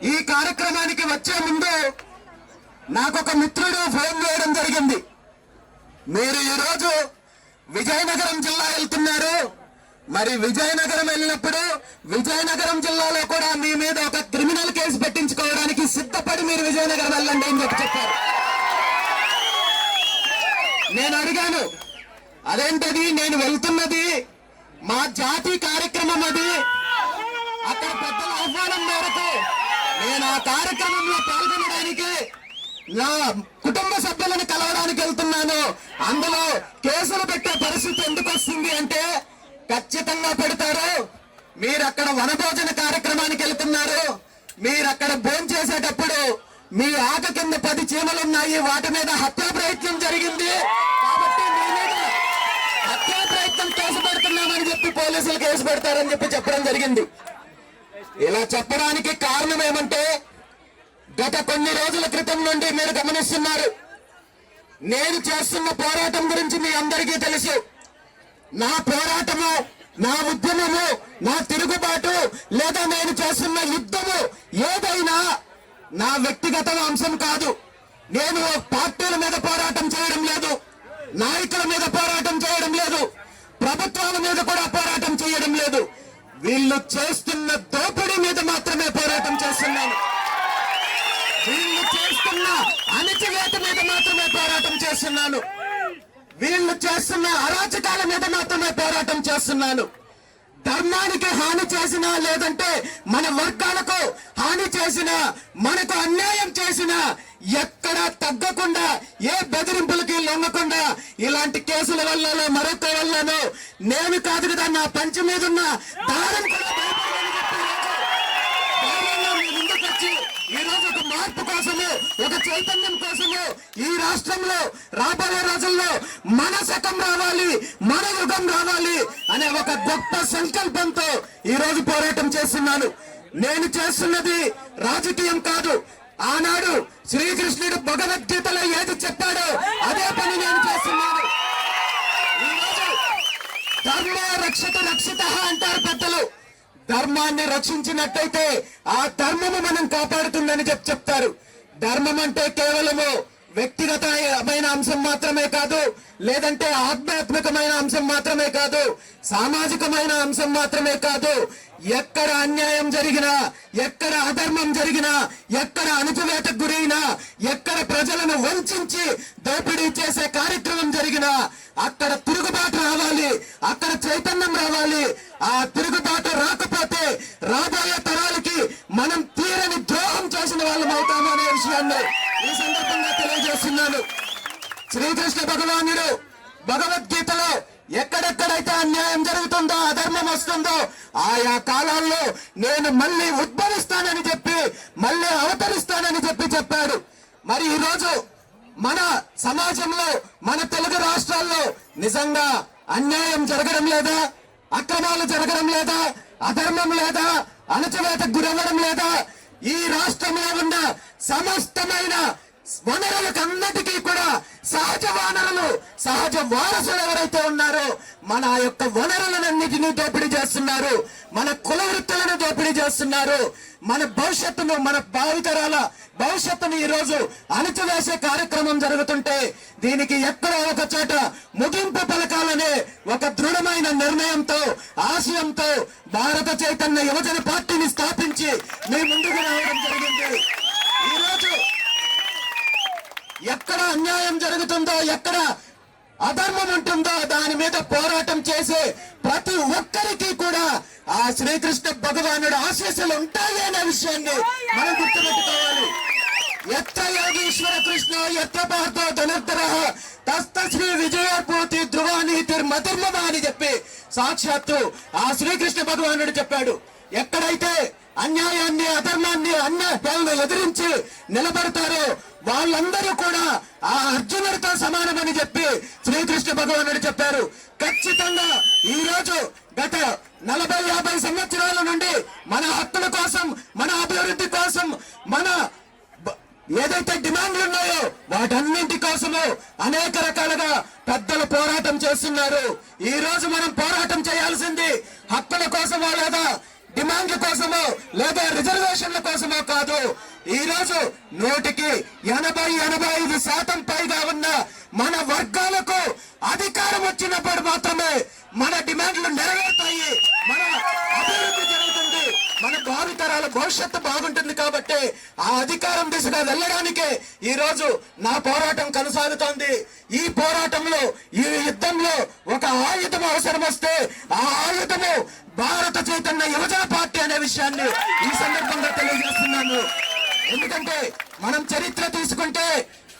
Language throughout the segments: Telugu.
ఈ కార్యక్రమానికి వచ్చే ముందు నాకు ఒక మిత్రుడు ఫోన్ చేయడం జరిగింది. మీరు ఈరోజు విజయనగరం జిల్లా వెళ్తున్నారు. మరి విజయనగరం వెళ్ళినప్పుడు విజయనగరం జిల్లాలో కూడా మీ మీద ఒక క్రిమినల్ కేసు పెట్టించుకోవడానికి సిద్ధపడి మీరు విజయనగరం వెళ్ళండి అని చెప్పి చెప్పారు. నేను అడిగాను అదేంటది? నేను వెళ్తున్నది మా జాతి కార్యక్రమం అది. అక్కడ పెద్దల ఆహ్వానం మేరకు నేను ఆ కార్యక్రమంలో పాల్గొనడానికి నా కుటుంబ సభ్యులను కలవడానికి వెళ్తున్నాను. అందులో కేసులు పెట్టే పరిస్థితి ఎందుకు వస్తుంది అంటే ఖచ్చితంగా పెడతారు. మీరు అక్కడ వనభోజన కార్యక్రమానికి వెళ్తున్నారు. మీరు అక్కడ భోజనం చేసేటప్పుడు మీ ఆక కింద పది చీమలు ఉన్నాయి. వాటి మీద హత్యా ప్రయత్నం జరిగింది. కాబట్టి మీ మీద హత్యా ప్రయత్నం కేసు పెడుతున్నామని చెప్పి పోలీసులు కేసు పెడతారని చెప్పి చెప్పడం జరిగింది. ఇలా చెప్పడానికి కారణం ఏమంటే గత కొన్ని రోజుల క్రితం నుండి మీరు గమనిస్తున్నారు. నేను చేస్తున్న పోరాటం గురించి మీ అందరికీ తెలుసు. నా పోరాటము నా ఉద్యమము నా తిరుగుబాటు లేదా నేను చేస్తున్న యుద్ధము ఏదైనా నా వ్యక్తిగత అంశం కాదు. నేను పార్టీల మీద పోరాటం చేయడం లేదు. నాయకుల మీద పోరాటం చేయడం లేదు. ప్రభుత్వాల మీద కూడా పోరాటం చేయడం లేదు. వీళ్ళు చేస్తున్న దోపిడీ మీద మాత్రమే పోరాటం చేస్తున్నాను. వీళ్ళు చేస్తున్న అణచివేత మీద మాత్రమే పోరాటం చేస్తున్నాను. వీళ్ళు చేస్తున్న అరాచకాల మీద మాత్రమే పోరాటం చేస్తున్నాను. ధర్మానికి హాని చేసినా లేదంటే మన వర్గాలకు హాని చేసినా మనకు అన్యాయం చేసినా ఎక్కడా తగ్గకుండా ఏ బెదిరింపులకి లొంగకుండా ఇలాంటి కేసుల వల్లనో మరొక వల్లనో నేను కాదు కదా నా పంచ మీద ఉన్న దారం ఈ రోజు ఒక మార్పు కోసము ఒక చైతన్యం కోసము ఈ రాష్ట్రంలో రాబోయే రోజుల్లో మన శకం రావాలి మన యుగం రావాలి అనే ఒక గొప్ప సంకల్పంతో ఈ రోజు పోరాటం చేస్తున్నాను. నేను చేస్తున్నది రాజకీయం కాదు ఆనాడు శ్రీకృష్ణుడు భగవద్గీతలో ఏది చెప్పాడో అదే పని నేను చేస్తున్నాను. ధర్మ రక్షత రక్షిత అంటారు పెద్దలు. ధర్మాన్ని రక్షించినట్టయితే ఆ ధర్మము మనం కాపాడుతుందని చెప్పి చెప్తారు. ధర్మం అంటే కేవలము వ్యక్తిగతమైన అంశం మాత్రమే కాదు లేదంటే ఆధ్యాత్మికమైన అంశం మాత్రమే కాదు సామాజికమైన అంశం మాత్రమే కాదు ఎక్కడ అన్యాయం జరిగినా ఎక్కడ అధర్మం జరిగినా ఎక్కడ అణచివేతకు గురైనా ఎక్కడ ప్రజలను వంచి దోపిడీ చేసే కార్యక్రమం జరిగినా అక్కడ తిరుగుబాటు రావాలి అక్కడ చైతన్యం రావాలి ఆ తిరుగుబాటు రాకపోతే రాబోయే తరాలకి మనం తీరని ద్రోహం చేసిన వాళ్ళం అవుతాము అనే విషయాన్ని ఈ సందర్భంగా తెలియజేస్తున్నాను శ్రీకృష్ణ భగవానుడు భగవద్గీతలో ఎక్కడెక్కడైతే అన్యాయం జరుగుతుందో అధర్మం వస్తుందో ఆయా కాలాల్లో నేను మళ్ళీ ఉద్భవిస్తానని చెప్పి మళ్ళీ అవతరిస్తానని చెప్పి చెప్పాడు. మరి ఈ రోజు మన సమాజంలో మన తెలుగు రాష్ట్రాల్లో నిజంగా అన్యాయం జరగడం లేదా? అక్రమాలు జరగడం లేదా? అధర్మం లేదా? అణచివేతకు గురవ్వడం లేదా? ఈ రాష్ట్రంలో ఉన్న సమస్తమైన వనరులకు అన్నిటికీ సహజ వనరులు సహజ వారసులు ఎవరైతే ఉన్నారో మన యొక్క వనరులన్నిటినీ దోపిడీ చేస్తున్నారు మన కుల వృత్తులను దోపిడీ చేస్తున్నారు మన భవిష్యత్తును మన భావితరాల భవిష్యత్తును ఈ రోజు అణచివేసే కార్యక్రమం జరుగుతుంటే దీనికి ఎక్కడో ఒక చోట ముగింపు పలకాలనే ఒక దృఢమైన నిర్ణయంతో ఆశయంతో భారత చైతన్య యువజన పార్టీని స్థాపించి మీ ముందుకు రావడం జరిగింది ఈ రోజు ఎక్కడ అన్యాయం జరుగుతుందో ఎక్కడ అధర్మం ఉంటుందో దాని మీద పోరాటం చేసే ప్రతి ఒక్కరికి కూడా ఆ శ్రీకృష్ణ భగవానుడు ఆశీస్సులు ఉంటాయి అనే విషయాన్ని మనం గుర్తుపెట్టుకోవాలి. ఎత్ర యోగీశ్వర కృష్ణ ఎత్ర పార్థో ధనుర్ధర తస్తశ్రీ విజయపూతి ధ్రువానీతిర్మతిర్మమ అని చెప్పి సాక్షాత్తు ఆ శ్రీకృష్ణ భగవానుడు చెప్పాడు. ఎక్కడైతే అన్యాయాన్ని అధర్మాన్ని అన్యాయాలను ఎదిరించి నిలబడతారో వాళ్ళందరూ కూడా ఆ అర్జునుడితో సమానమని చెప్పి శ్రీకృష్ణ భగవానుడు చెప్పారు. ఖచ్చితంగా ఈ రోజు గత నలభై యాభై సంవత్సరాల నుండి మన హక్కుల కోసం మన అభివృద్ధి కోసం మన ఏదైతే డిమాండ్లు ఉన్నాయో వాటన్నింటి కోసము అనేక రకాలుగా పెద్దలు పోరాటం చేస్తున్నారు. ఈ రోజు మనం పోరాటం చేయాల్సింది హక్కుల కోసమో లేదా డిమాండ్ల కోసమో లేదా రిజర్వేషన్ల కోసమో కాదు. ఈ రోజు నూటికి ఎనభై ఎనభై ఐదు శాతం పైగా ఉన్న మన వర్గాలకు అధికారం వచ్చినప్పుడు మాత్రమే మన డిమాండ్లు నెరవేరుతాయి. మన అభివృద్ధి జరుగుతుంది. మన భావితరాల భవిష్యత్తు బాగుంటుంది కాబట్టి ఆ అధికారం దిశగా వెళ్ళడానికి ఈ రోజు నా పోరాటం కొనసాగుతోంది. ఈ పోరాటంలో ఈ యుద్ధంలో ఒక ఆయుధం అవసరం వస్తే ఆ ఆయుధము భారత చైతన్య యువజన పార్టీ అనే విషయాన్ని ఈ సందర్భంగా తెలియజేస్తున్నాను. ఎందుకంటే మనం చరిత్ర తీసుకుంటే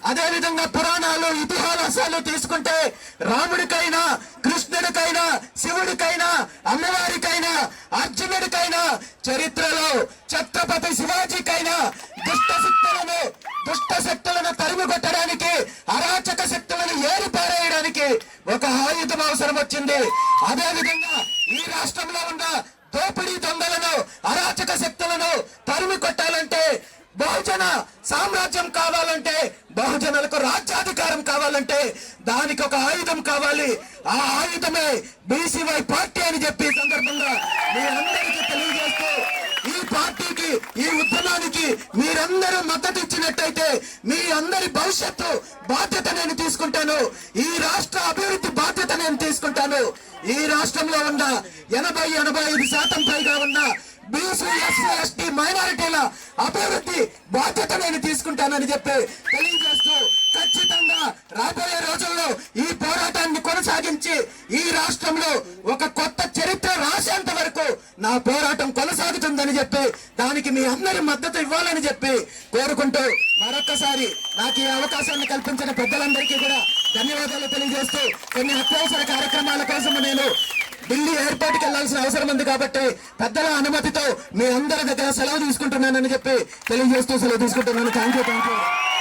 అదే విధంగా పురాణాలు ఇతిహాసాలు తీసుకుంటే రాముడికైనా కృష్ణుడికైనా శివుడికైనా అమ్మవారికైనా అర్జునుడికైనా చరిత్రలో ఛత్రపతి శివాజీకైనా దుష్ట శక్తులను దుష్ట శక్తులను తరిమి కొట్టడానికి అరాచక శక్తులను ఏరి పారేయడానికి ఒక ఆయుధం అవసరం వచ్చింది అదే విధంగా ఈ రాష్ట్రంలో ఉన్న దోపిడీ ఒక ఆయుధం కావాలి. ఆ ఆయుధమే బీసీవై పార్టీ అని చెప్పి సందర్భంగా మీరందరికీ తెలియజేస్తూ ఈ పార్టీకి ఈ ఉద్యమానికి మీరందరూ మద్దతు ఇచ్చినట్టయితే మీ అందరి భవిష్యత్తు బాధ్యత నేను తీసుకుంటాను. ఈ రాష్ట్ర అభివృద్ధి బాధ్యత నేను తీసుకుంటాను. ఈ రాష్ట్రంలో ఉన్న ఎనభై ఎనభై ఐదు శాతం పైగా ఉన్న బీసీ ఎస్సీ ఎస్టీ మైనారిటీల అభివృద్ధి బాధ్యత నేను తీసుకుంటానని చెప్పి తెలియజేస్తూ ఖచ్చితంగా రాబోయే రోజుల్లో ఈ పోరాటాన్ని కొనసాగించి ఈ రాష్ట్రంలో ఒక కొత్త చరిత్ర రాసేంత వరకు నా పోరాటం కొనసాగుతుందని చెప్పి దానికి మీ అందరి మద్దతు ఇవ్వాలని చెప్పి కోరుకుంటూ మరొకసారి నాకు ఈ అవకాశాన్ని కల్పించిన పెద్దలందరికీ కూడా ధన్యవాదాలు తెలియజేస్తూ కొన్ని అత్యవసర కార్యక్రమాల కోసం నేను ఢిల్లీ ఎయిర్పోర్ట్కి వెళ్ళాల్సిన అవసరం ఉంది కాబట్టి పెద్దల అనుమతితో మీ అందరి దగ్గర సెలవు తీసుకుంటున్నానని చెప్పి తెలియజేస్తూ సెలవు తీసుకుంటున్నాను. Thank you thank you